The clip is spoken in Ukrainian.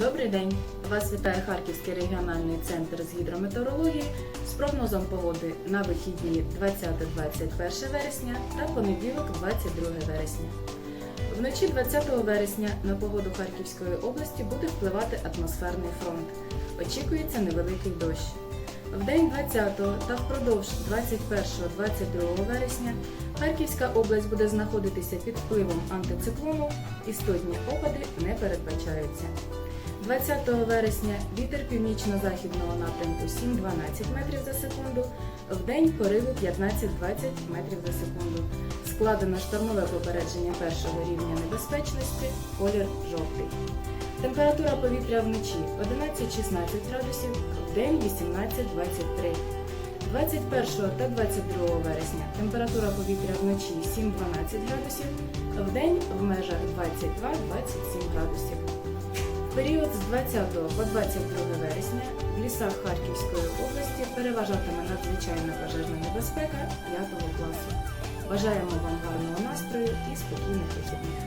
Добрий день! Вас вітає Харківський регіональний центр з гідрометеорології з прогнозом погоди на вихідні 20-21 вересня та понеділок 22 вересня. Вночі 20 вересня на погоду Харківської області буде впливати атмосферний фронт. Очікується невеликий дощ. В день 20 та впродовж 21-22 вересня Харківська область буде знаходитися під впливом антициклону, істотні опади не передбачаються. 20 вересня вітер північно-західного напрямку 7-12 метрів за секунду, в день пориви 15-20 метрів за секунду. Складено штормове попередження першого рівня небезпечності, колір жовтий. Температура повітря вночі 11-16 градусів, в день 18-23. 21 та 22 вересня температура повітря вночі 7-12 градусів, в день в межах 22-27 градусів. Період з 20 по 22 вересня в лісах Харківської області переважатиме надзвичайна пожежна небезпека 5 класу. Бажаємо вам гарного настрою і спокійних вихідних.